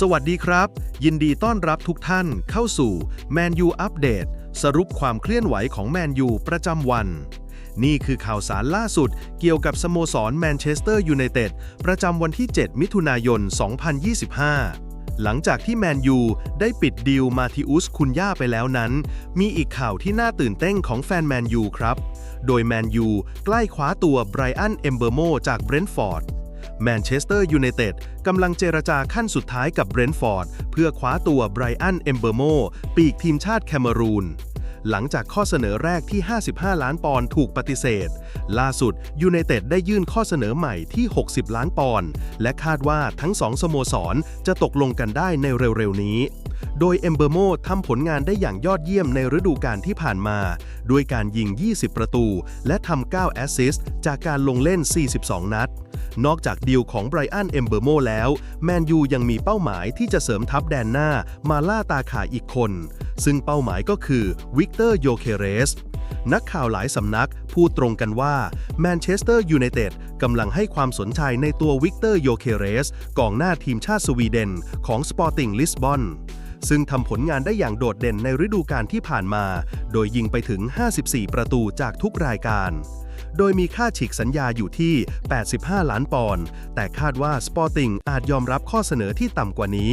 สวัสดีครับ ยินดีต้อนรับทุกท่านเข้าสู่ Man U Update สรุปความเคลื่อนไหวของแมนยูประจำวัน นี่คือข่าวสารล่าสุดเกี่ยวกับสโมสรแมนเชสเตอร์ยูไนเต็ดประจำวันที่ 7 มิถุนายน 2025 หลังจากที่แมนยูได้ปิดดีลมาทิอุสคุนย่าไปแล้วนั้น มีอีกข่าวที่น่าตื่นเต้นของแฟนแมนยูครับ โดยแมนยูใกล้คว้าตัวไบรอันเอมเบอร์โมจากเบรนท์ฟอร์ด แมนเชสเตอร์ยูไนเต็ดกำลังเจรจาขั้นสุดท้ายกับเบรนท์ฟอร์ด เพื่อคว้าตัวไบรอันเอมเบอร์โมปีกทีมชาติแคเมรูนหลังจากข้อเสนอแรกที่ 55 ล้านปอนด์ถูกปฏิเสธ ล่าสุดยูไนเต็ดได้ยื่นข้อเสนอใหม่ที่ 60 ล้านปอนด์ และคาดว่าทั้งสองสโมสรจะตกลงกันได้ในเร็วๆนี้ โดยเอมเบอร์โมทำผลงานได้อย่างยอดเยี่ยมในฤดูกาลที่ผ่านมา ด้วยการยิง 20 ประตู และทำ 9 แอสซิสต์จากการลงเล่น 42 นัด นอกจากดีลของไบรอันเอมเบอร์โมแล้ว แมนยูยังมีเป้าหมายที่จะเสริมทัพแดนหน้ามาล่าตาข่ายอีกคน ซึ่งเป้าหมายก็คือวิกเตอร์โยเคเรสนักข่าวหลายสำนักพูดตรงกันว่าแมนเชสเตอร์ยูไนเต็ดกำลังให้ความสนใจในตัววิกเตอร์โยเคเรสกองหน้าทีมชาติสวีเดนของสปอร์ติงลิสบอนซึ่งทำผลงานได้อย่างโดดเด่นในฤดูกาลที่ผ่านมา โดยยิงไปถึง 54 ประตูจากทุกรายการ โดยมีค่าฉีกสัญญาอยู่ที่ 85 ล้านปอนด์ แต่คาดว่าสปอร์ติงอาจยอมรับข้อเสนอที่ต่ำกว่านี้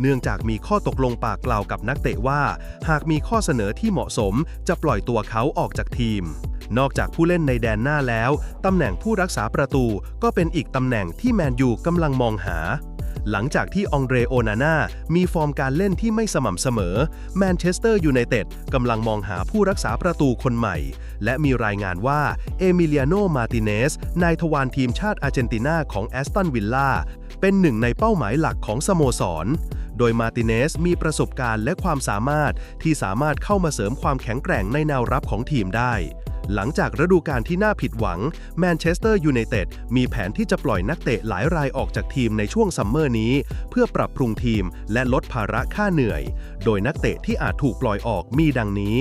เนื่องจากมีข้อตกลงปากกล่าวกับนักเตะว่า หากมีข้อเสนอที่เหมาะสม จะปล่อยตัวเขาออกจากทีม นอกจากผู้เล่นในแดนหน้าแล้ว ตำแหน่งผู้รักษาประตูก็เป็นอีกตำแหน่งที่แมนยูกำลังมองหา หลังจากที่องเดรโอนาน่ามีฟอร์มการเล่นที่ไม่สม่ำเสมอ แมนเชสเตอร์ยูไนเต็ดกำลังมองหาผู้รักษาประตูคนใหม่ และมีรายงานว่าเอมิเลียโน มาติเนส นายทวารทีมชาติอาร์เจนตินาของแอสตันวิลล่า เป็นหนึ่งในเป้าหมายหลักของสโมสร โดยมาติเนสมีประสบการณ์และความสามารถที่สามารถเข้ามาเสริมความแข็งแกร่งในแนวรับของทีมได้ หลังจากฤดูกาลที่น่าผิดหวังแมนเชสเตอร์ยูไนเต็ดมีแผนที่จะปล่อยนักเตะหลายรายออกจากทีมในช่วงซัมเมอร์นี้ เพื่อปรับปรุงทีมและลดภาระค่าเหนื่อย โดยนักเตะที่อาจถูกปล่อยออกมีดังนี้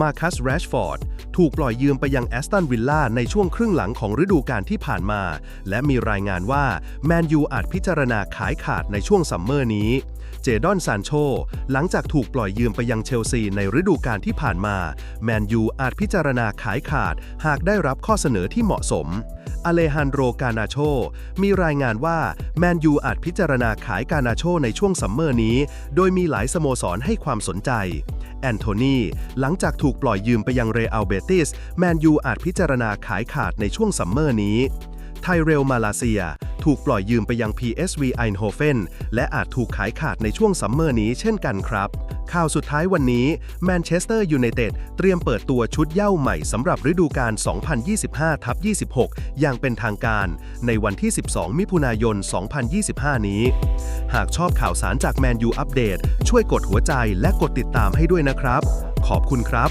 มาคัสแรชฟอร์ด ถูกปล่อยยืมไปยังแอสตันวิลล่าในช่วงครึ่งหลังของฤดูกาลที่ผ่านมา และมีรายงานว่าแมนยูอาจพิจารณาขายขาดในช่วงซัมเมอร์นี้ เจดอนซานโช หลังจากถูกปล่อยยืมไปยังเชลซีในฤดูกาลที่ผ่านมา แมนยูอาจพิจารณาขายขาด หากได้รับข้อเสนอที่เหมาะสมอเลฮันโดรกานาโช มีรายงานว่าแมนยูอาจพิจารณาขายกานาโชในช่วงซัมเมอร์นี้ โดยมีหลายสโมสรให้ความสนใจ แอนโทนีหลังจากถูกปล่อยยืมไปยังเรอัลเบติสแมนยูอาจพิจารณาขายขาดในช่วงซัมเมอร์นี้ไทเรลมาลาเซีย ถูกปล่อยยืมไปยัง PSV Eindhoven และอาจถูกขายขาดในช่วงซัมเมอร์นี้เช่นกันครับ ข่าวสุดท้ายวันนี้แมนเชสเตอร์ยูไนเต็ดเตรียมเปิดตัวชุดเย้าใหม่สำหรับฤดูกาล 2025ทับ26 อย่างเป็นทางการ ในวันที่ 12 มิถุนายน 2025 นี้ หากชอบข่าวสารจากแมนยูอัปเดตช่วยกดหัวใจและกดติดตามให้ด้วยนะครับ ขอบคุณครับ